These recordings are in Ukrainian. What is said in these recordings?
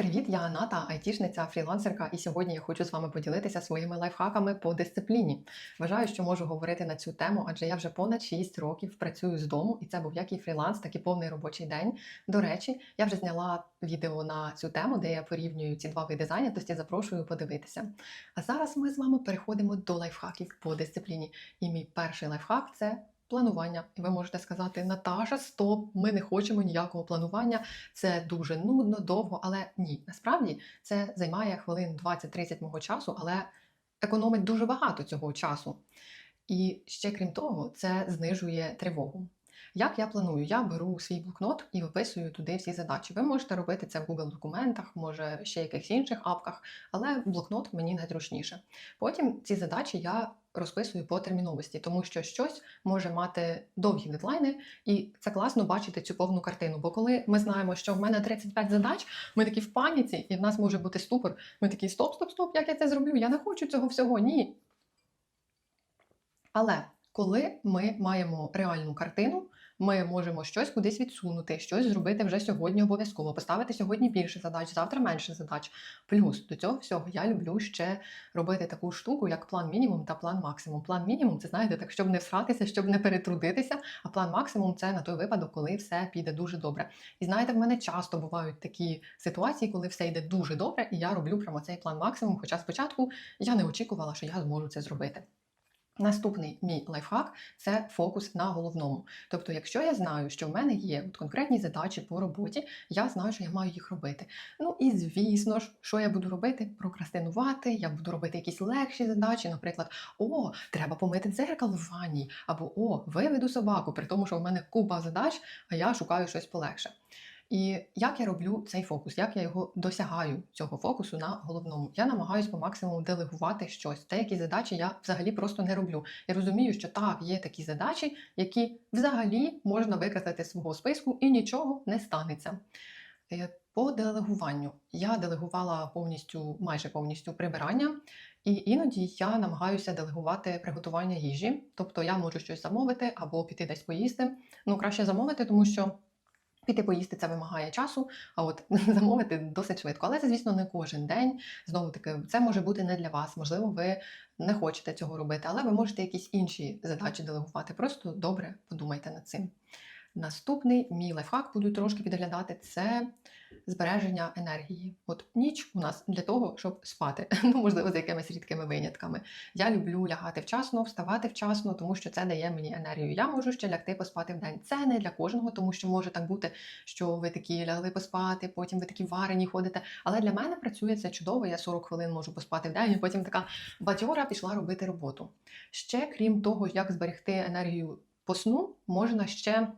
Привіт, я Аната, айтішниця, фрілансерка, і сьогодні я хочу з вами поділитися своїми лайфхаками по дисципліні. Вважаю, що можу говорити на цю тему, адже я вже понад 6 років працюю з дому, і це був як і фріланс, так і повний робочий день. До речі, я вже зняла відео на цю тему, де я порівнюю ці два види зайнятості. Запрошую подивитися. А зараз ми з вами переходимо до лайфхаків по дисципліні. І мій перший лайфхак це. Планування, і ви можете сказати, Наташа, стоп, ми не хочемо ніякого планування. Це дуже нудно, довго, але ні. Насправді це займає хвилин 20-30 мого часу, але економить дуже багато цього часу. І ще крім того, це знижує тривогу. Як я планую? Я беру свій блокнот і виписую туди всі задачі. Ви можете робити це в Google документах, може ще якихось інших апках, але блокнот мені найзручніше. Потім ці задачі я розписую по терміновості, тому що щось може мати довгі дедлайни, і це класно бачити цю повну картину. Бо коли ми знаємо, що в мене 35 задач, ми такі в паніці, і в нас може бути ступор. Ми такі стоп, стоп, стоп, як я це зроблю? Я не хочу цього всього. Ні. Але коли ми маємо реальну картину, ми можемо щось кудись відсунути, щось зробити вже сьогодні обов'язково, поставити сьогодні більше задач, завтра менше задач. Плюс до цього всього я люблю ще робити таку штуку, як план мінімум та план максимум. План мінімум це знаєте, так, щоб не всратися, щоб не перетрудитися. А план максимум це на той випадок, коли все піде дуже добре. І знаєте, в мене часто бувають такі ситуації, коли все йде дуже добре, і я роблю прямо цей план максимум. Хоча спочатку я не очікувала, що я зможу це зробити. Наступний мій лайфхак це фокус на головному. Тобто, якщо я знаю, що в мене є от конкретні задачі по роботі, я знаю, що я маю їх робити. Ну і звісно ж, що я буду робити? Прокрастинувати, я буду робити якісь легші задачі, наприклад, о, треба помити дзеркало в ванні, або о, виведу собаку, при тому, що в мене купа задач, а я шукаю щось полегше. І як я роблю цей фокус, як я його досягаю цього фокусу на головному? Я намагаюся по максимуму делегувати щось. Деякі задачі я взагалі просто не роблю. Я розумію, що так, є такі задачі, які взагалі можна виказати з свого списку і нічого не станеться. Е, По делегуванню я делегувала повністю, майже повністю прибирання, і іноді я намагаюся делегувати приготування їжі. Тобто я можу щось замовити або піти десь поїсти. Ну, краще замовити, тому що. Піти поїсти це вимагає часу, а от замовити досить швидко. Але це, звісно, не кожен день. Знову таки, це може бути не для вас. Можливо, ви не хочете цього робити, але ви можете якісь інші задачі делегувати. Просто добре подумайте над цим. Наступний мій лайфхак буду трошки підглядати це збереження енергії. От ніч у нас для того, щоб спати. Ну, можливо, з якимись рідкими винятками. Я люблю лягати вчасно, вставати вчасно, тому що це дає мені енергію. Я можу ще лягти поспати в день. Це не для кожного, тому що може так бути, що ви такі лягли поспати, потім ви такі варені ходите. Але для мене працює це чудово. Я 40 хвилин можу поспати в день, і потім така бадьора пішла робити роботу. Ще крім того, як зберегти енергію по сну, можна ще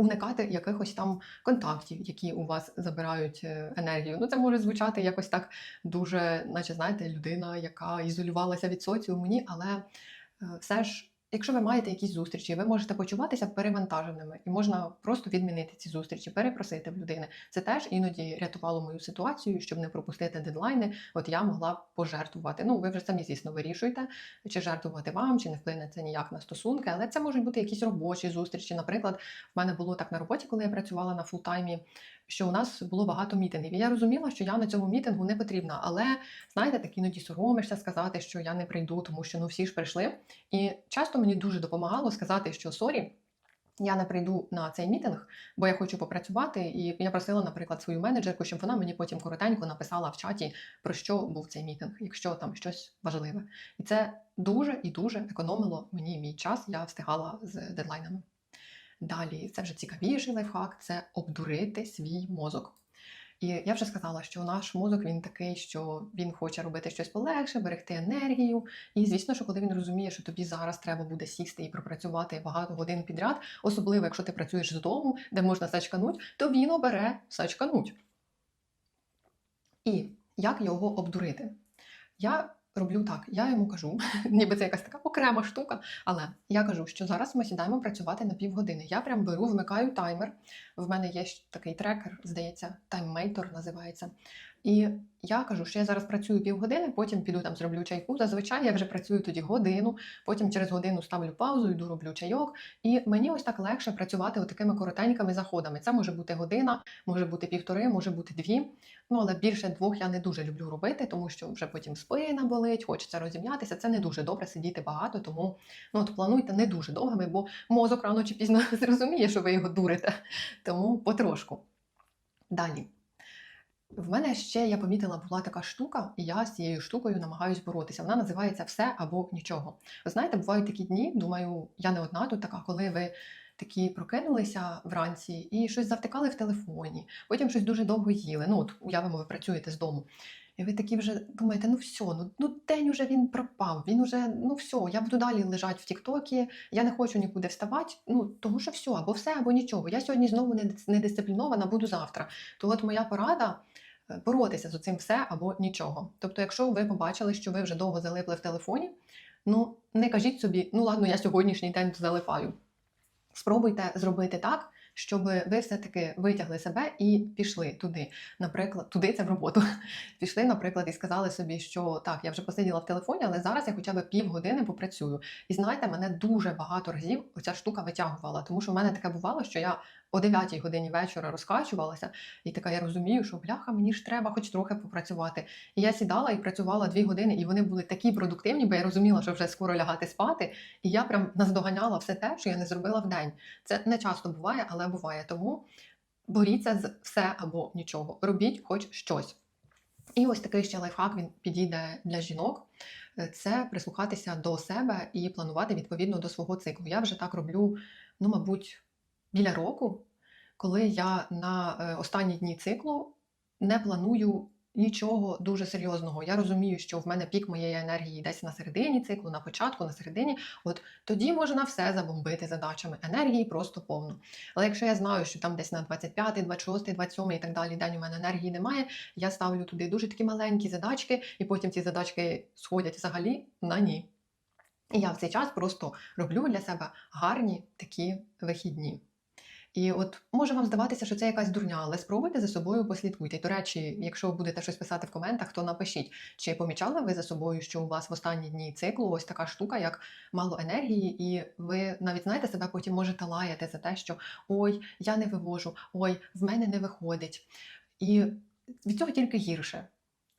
уникати якихось там контактів, які у вас забирають е, енергію. Ну, це може звучати якось так дуже, наче знаєте, людина, яка ізолювалася від соціуму, ні, але е, все ж. Якщо ви маєте якісь зустрічі, ви можете почуватися перевантаженими і можна просто відмінити ці зустрічі, перепросити в людини. Це теж іноді рятувало мою ситуацію, щоб не пропустити дедлайни. От я могла пожертвувати. Ну, ви вже самі, звісно, вирішуєте, чи жертвувати вам, чи не вплине це ніяк на стосунки, але це можуть бути якісь робочі зустрічі. Наприклад, в мене було так на роботі, коли я працювала на фултаймі, що у нас було багато мітингів. І я розуміла, що я на цьому мітингу не потрібна. Але знаєте, так іноді соромишся сказати, що я не прийду, тому що ну всі ж прийшли. І часто мені дуже допомагало сказати, що сорі. Я не прийду на цей мітинг, бо я хочу попрацювати, і я просила, наприклад, свою менеджерку, щоб вона мені потім коротенько написала в чаті, про що був цей мітинг, якщо там щось важливе. І це дуже і дуже економило мені мій час. Я встигала з дедлайнами. Далі, це вже цікавіший лайфхак це обдурити свій мозок. І я вже сказала, що наш мозок він такий, що він хоче робити щось полегше, берегти енергію. І звісно, що коли він розуміє, що тобі зараз треба буде сісти і пропрацювати багато годин підряд, особливо якщо ти працюєш з дому, де можна сачкануть, то він обере сачкануть. І як його обдурити? Я роблю так, я йому кажу, ніби це якась така окрема штука, але я кажу, що зараз ми сідаємо працювати на півгодини. Я прям беру, вмикаю таймер, в мене є такий трекер, здається, тайммейтор називається. І я кажу, що я зараз працюю півгодини, потім піду там зроблю чайку. Зазвичай я вже працюю тоді годину, потім через годину ставлю паузу, йду роблю чайок. І мені ось так легше працювати такими коротенькими заходами. Це може бути година, може бути півтори, може бути дві. Ну але більше двох я не дуже люблю робити, тому що вже потім спина болить, хочеться розім'ятися. Це не дуже добре сидіти багато, тому ну от плануйте не дуже довгими, бо мозок рано чи пізно зрозуміє, що ви його дурите. Тому потрошку. Далі. В мене ще я помітила, була така штука, і я з цією штукою намагаюсь боротися. Вона називається все або нічого. Ви знаєте, бувають такі дні, думаю, я не одна тут така, коли ви такі прокинулися вранці і щось завтикали в телефоні, потім щось дуже довго їли. Ну, от уявимо, ви працюєте з дому. І ви такі вже думаєте, ну все, ну, ну день уже він пропав, він уже, ну все, я буду далі лежати в Тіктокі, я не хочу нікуди вставати, ну тому що все, або все, або нічого. Я сьогодні знову не дисциплінована, буду завтра. То от моя порада е, боротися з цим все або нічого. Тобто, якщо ви побачили, що ви вже довго залипли в телефоні, ну не кажіть собі, ну ладно, я сьогоднішній день залипаю. Спробуйте зробити так, щоб ви все-таки витягли себе і пішли туди. Наприклад, туди це в роботу. Пішли, наприклад, і сказали собі, що так, я вже посиділа в телефоні, але зараз я хоча б півгодини попрацюю. І знаєте, мене дуже багато разів оця штука витягувала, тому що в мене таке бувало, що я о 9 годині вечора розкачувалася, і така я розумію, що бляха, мені ж треба хоч трохи попрацювати. І я сідала і працювала дві години, і вони були такі продуктивні, бо я розуміла, що вже скоро лягати спати. І я прям наздоганяла все те, що я не зробила в день. Це не часто буває, але буває. Тому боріться з все або нічого. Робіть хоч щось. І ось такий ще лайфхак він підійде для жінок. Це прислухатися до себе і планувати відповідно до свого циклу. Я вже так роблю, ну, мабуть, біля року, коли я на е, останні дні циклу не планую нічого дуже серйозного. Я розумію, що в мене пік моєї енергії десь на середині циклу, на початку, на середині. От тоді можна все забомбити задачами. Енергії просто повно. Але якщо я знаю, що там десь на 25, 26, 27 і так далі день у мене енергії немає, я ставлю туди дуже такі маленькі задачки, і потім ці задачки сходять взагалі на ні. І я в цей час просто роблю для себе гарні такі вихідні. І от може вам здаватися, що це якась дурня, але спробуйте за собою послідкуйте. І, до речі, якщо будете щось писати в коментах, то напишіть, чи помічали ви за собою, що у вас в останні дні циклу ось така штука, як мало енергії, і ви навіть знаєте себе потім можете лаяти за те, що ой, я не вивожу, ой, в мене не виходить. І від цього тільки гірше.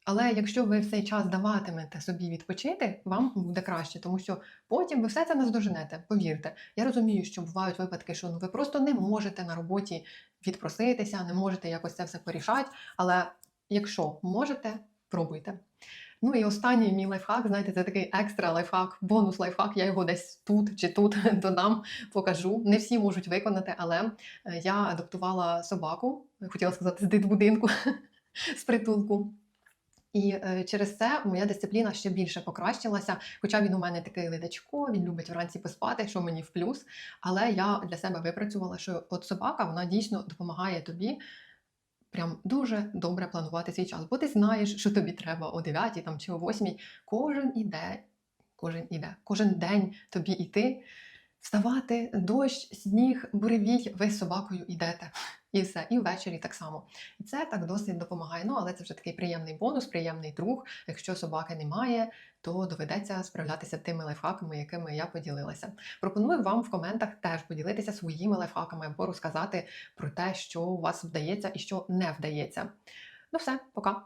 Але якщо ви в цей час даватимете собі відпочити, вам буде краще, тому що потім ви все це наздоженете. Повірте, я розумію, що бувають випадки, що ну ви просто не можете на роботі відпроситися, не можете якось це все порішати. Але якщо можете, пробуйте. Ну і останній мій лайфхак, знаєте, це такий екстра лайфхак, бонус лайфхак. Я його десь тут чи тут додам, покажу. Не всі можуть виконати, але е, я адаптувала собаку, хотіла сказати, з дитбудинку, з притулку. І е, через це моя дисципліна ще більше покращилася. Хоча він у мене такий ледачко, він любить вранці поспати, що мені в плюс. Але я для себе випрацювала, що от собака вона дійсно допомагає тобі прям дуже добре планувати свій час. Бо ти знаєш, що тобі треба о 9 там, чи о 8. Кожен іде, кожен іде, кожен день тобі йти, вставати, дощ, сніг, буревій, ви з собакою йдете. І все, і ввечері так само. І це так досить допомагає. Ну, але це вже такий приємний бонус, приємний друг. Якщо собаки немає, то доведеться справлятися тими лайфхаками, якими я поділилася. Пропоную вам в коментах теж поділитися своїми лайфхаками або розказати про те, що у вас вдається і що не вдається. Ну все, пока.